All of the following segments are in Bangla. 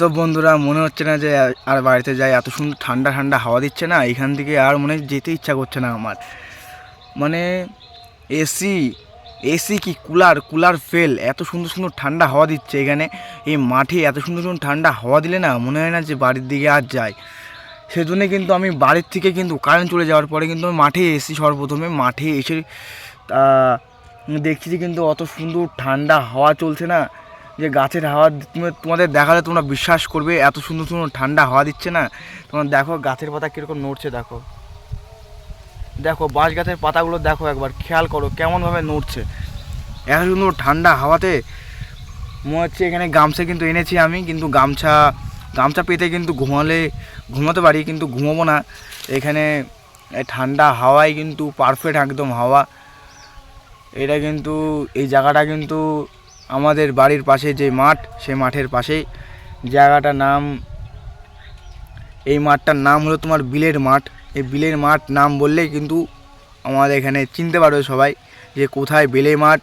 তো বন্ধুরা, মনে হচ্ছে না যে আর বাড়িতে যাই, এত সুন্দর ঠান্ডা ঠান্ডা হাওয়া দিচ্ছে না, এখান থেকে আর মনে যেতে ইচ্ছা করছে না আমার। মানে এসি এসি কি কুলার কুলার ফেল, এত সুন্দর সুন্দর ঠান্ডা হাওয়া দিচ্ছে এখানে। এই মাঠে এত সুন্দর সুন্দর ঠান্ডা হাওয়া দিলে না মনে হয় না যে বাড়ির দিকে আর যাই। সেজন্যে কিন্তু আমি বাড়ির থেকে কিন্তু কারেন্ট চলে যাওয়ার পরে কিন্তু আমি মাঠে এসি সর্বপ্রথমে মাঠে এসে দেখছি যে কিন্তু অত সুন্দর ঠান্ডা হাওয়া চলছে না। যে গাছের হাওয়া তুমি- তোমাদের দেখালে তোমরা বিশ্বাস করবে, এত সুন্দর সুন্দর ঠান্ডা হাওয়া দিচ্ছে না। তোমরা দেখো গাছের পাতা কীরকম নড়ছে, দেখো। দেখো, বাঁশ গাছের পাতাগুলো দেখো একবার, খেয়াল করো কেমনভাবে নড়ছে। এত সুন্দর ঠান্ডা হাওয়াতে, মনে হচ্ছে এখানে গামছা কিন্তু এনেছি আমি, কিন্তু গামছা গামছা পেতে কিন্তু ঘুমালে, ঘুমাতে পারি, কিন্তু ঘুমাবো না। এখানে ঠান্ডা হাওয়ায় কিন্তু পারফেক্ট একদম হাওয়া। এটা কিন্তু, এই জায়গাটা কিন্তু আমাদের বাড়ির পাশে যে মাঠ, সেই মাঠের পাশেই। জায়গাটার নাম, এই মাঠটার নাম হলো তোমার বিলের মাঠ। এই বিলের মাঠ নাম বললেই কিন্তু আমাদের এখানে চিনতে পারবে সবাই যে কোথায় বেলে মাঠ।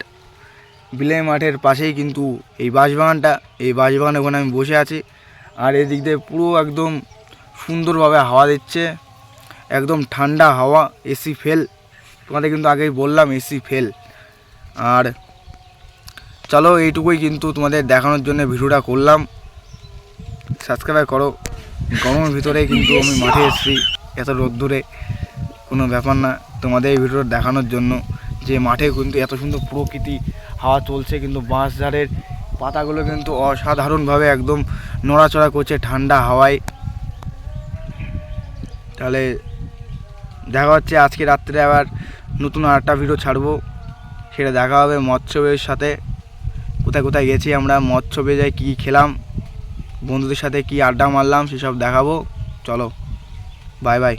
বিলের মাঠের পাশেই কিন্তু এই বাঁশবাগানটা এই বাঁশবাগানে ওখানে আমি বসে আছি। আর এদিক দিয়ে পুরো একদম সুন্দরভাবে হাওয়া দিচ্ছে। একদম ঠান্ডা হাওয়া, এসি ফেল। তোমাদের কিন্তু আগেই বললাম, এসি ফেল। আর চলো এইটুকুই কিন্তু তোমাদের দেখানোর জন্য ভিডিওটা করলাম। সাবস্ক্রাইব করো। গরমের ভিতরে কিন্তু আমি মাঠে এসেছি এত রোদ্দুরে। কোনো ব্যাপার না, তোমাদের এই ভিডিওটা দেখানোর জন্য। যে মাঠে কিন্তু এত সুন্দর প্রকৃতি, হাওয়া চলছে কিন্তু বাঁশঝাড়ের পাতাগুলো কিন্তু অসাধারণভাবে একদম নড়াচড়া করছে ঠান্ডা হাওয়ায়। তাহলে দেখা হচ্ছে আজকে রাত্রে আবার নতুন আরেকটা ভিডিও ছাড়বো। সেটা দেখা হবে মৎস্যবের সাথে। কোথায় কোথায় গেছি, আমরা মৎস্যবে যাই, কী খেলাম, বন্ধুদের সাথে কি আড্ডা মারলাম, সেসব দেখাবো। চলো বাই বাই